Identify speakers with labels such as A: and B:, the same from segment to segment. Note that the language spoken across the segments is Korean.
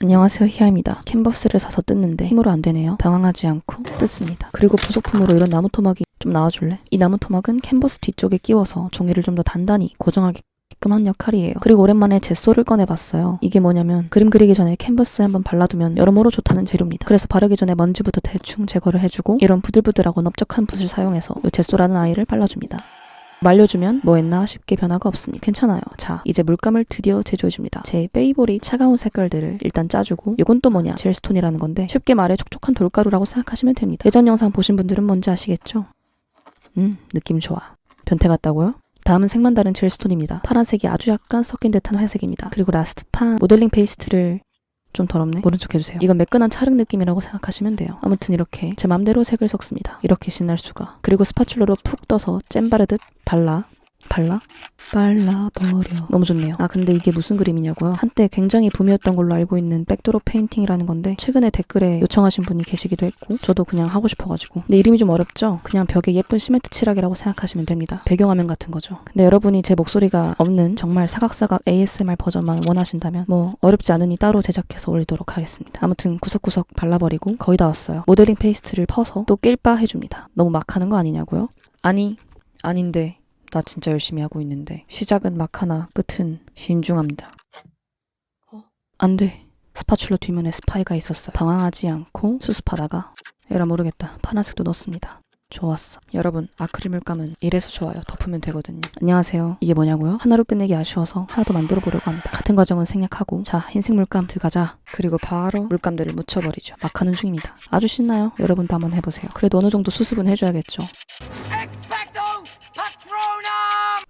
A: 안녕하세요 희아입니다. 캔버스를 사서 뜯는데 힘으로 안 되네요. 당황하지 않고 뜯습니다. 그리고 부속품으로 이런 나무 토막이 좀 나와줄래? 이 나무 토막은 캔버스 뒤쪽에 끼워서 종이를 좀 더 단단히 고정하게끔 한 역할이에요. 그리고 오랜만에 젯소를 꺼내봤어요. 이게 뭐냐면 그림 그리기 전에 캔버스에 한번 발라두면 여러모로 좋다는 재료입니다. 그래서 바르기 전에 먼지부터 대충 제거를 해주고 이런 부들부들하고 넓적한 붓을 사용해서 이 젯소라는 아이를 발라줍니다. 말려주면 뭐 했나 싶게 변화가 없으니 괜찮아요. 자, 이제 물감을 드디어 제조해줍니다. 제 페이보릿 차가운 색깔들을 일단 짜주고 이건 또 뭐냐? 젤스톤이라는 건데 쉽게 말해 촉촉한 돌가루라고 생각하시면 됩니다. 예전 영상 보신 분들은 뭔지 아시겠죠? 음, 느낌 좋아. 변태 같다고요? 다음은 색만 다른 젤스톤입니다. 파란색이 아주 약간 섞인 듯한 회색입니다. 그리고 라스트 판 모델링 페이스트를 좀 더럽네. 모른 척 해주세요. 이건 매끈한 찰흙 느낌이라고 생각하시면 돼요. 아무튼 이렇게 제 맘대로 색을 섞습니다. 이렇게 신날 수가. 그리고 스파츌러로 푹 떠서 잼 바르듯 발라 발라? 발라버려. 너무 좋네요. 아 근데 이게 무슨 그림이냐고요? 한때 굉장히 붐이었던 걸로 알고 있는 백도로 페인팅이라는 건데 최근에 댓글에 요청하신 분이 계시기도 했고 저도 그냥 하고 싶어가지고. 근데 이름이 좀 어렵죠? 그냥 벽에 예쁜 시멘트 칠하기라고 생각하시면 됩니다. 배경화면 같은 거죠. 근데 여러분이 제 목소리가 없는 정말 사각사각 ASMR 버전만 원하신다면 뭐 어렵지 않으니 따로 제작해서 올리도록 하겠습니다. 아무튼 구석구석 발라버리고 거의 다 왔어요. 모델링 페이스트를 퍼서 또 낄바 해줍니다. 너무 막 하는 거 아니냐고요? 아니 아닌데 나 진짜 열심히 하고 있는데 시작은 막 하나 끝은 신중합니다. 어? 안 돼. 스파츌러 뒷면에 스파이가 있었어요. 당황하지 않고 수습하다가 에라 모르겠다. 파란색도 넣습니다. 좋았어. 여러분, 아크릴 물감은 이래서 좋아요. 덮으면 되거든요. 안녕하세요. 이게 뭐냐고요? 하나로 끝내기 아쉬워서 하나 더 만들어 보려고 합니다. 같은 과정은 생략하고 자, 흰색 물감 들어가자. 그리고 바로 물감들을 묻혀버리죠. 막 하는 중입니다. 아주 신나요. 여러분도 한번 해보세요. 그래도 어느 정도 수습은 해줘야겠죠.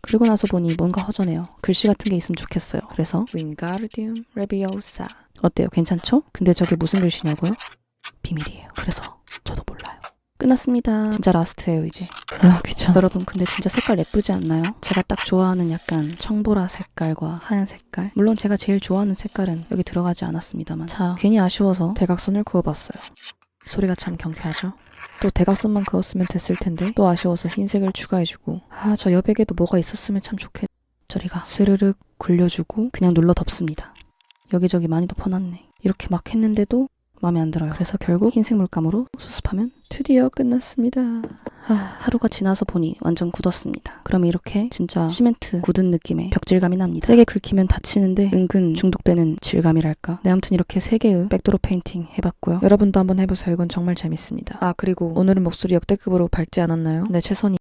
A: 그리고 나서 보니 뭔가 허전해요. 글씨 같은 게 있으면 좋겠어요. 그래서 윙가르디움 레비오사 어때요? 괜찮죠? 근데 저게 무슨 글씨냐고요? 비밀이에요. 그래서 저도 몰라요. 끝났습니다. 진짜 라스트예요 이제. 아 귀찮아. 여러분 근데 진짜 색깔 예쁘지 않나요? 제가 딱 좋아하는 약간 청보라 색깔과 하얀 색깔. 물론 제가 제일 좋아하는 색깔은 여기 들어가지 않았습니다만. 자 괜히 아쉬워서 대각선을 그어봤어요. 소리가 참 경쾌하죠? 또 대각선만 그었으면 됐을 텐데. 또 아쉬워서 흰색을 추가해주고. 아 저 여백에도 뭐가 있었으면 참 좋겠. 저리가 스르륵 굴려주고 그냥 눌러 덮습니다. 여기저기 많이 덮어놨네. 이렇게 막 했는데도 마음에 안 들어요. 그래서 결국 흰색 물감으로 수습하면 드디어 끝났습니다. 아, 하루가 지나서 보니 완전 굳었습니다. 그럼 이렇게 진짜 시멘트 굳은 느낌의 벽질감이 납니다. 세게 긁히면 다치는데 은근 중독되는 질감이랄까? 네 아무튼 이렇게 세 개의 백도로 페인팅 해봤고요. 여러분도 한번 해보세요. 이건 정말 재밌습니다. 아 그리고 오늘은 목소리 역대급으로 밝지 않았나요? 네 최선이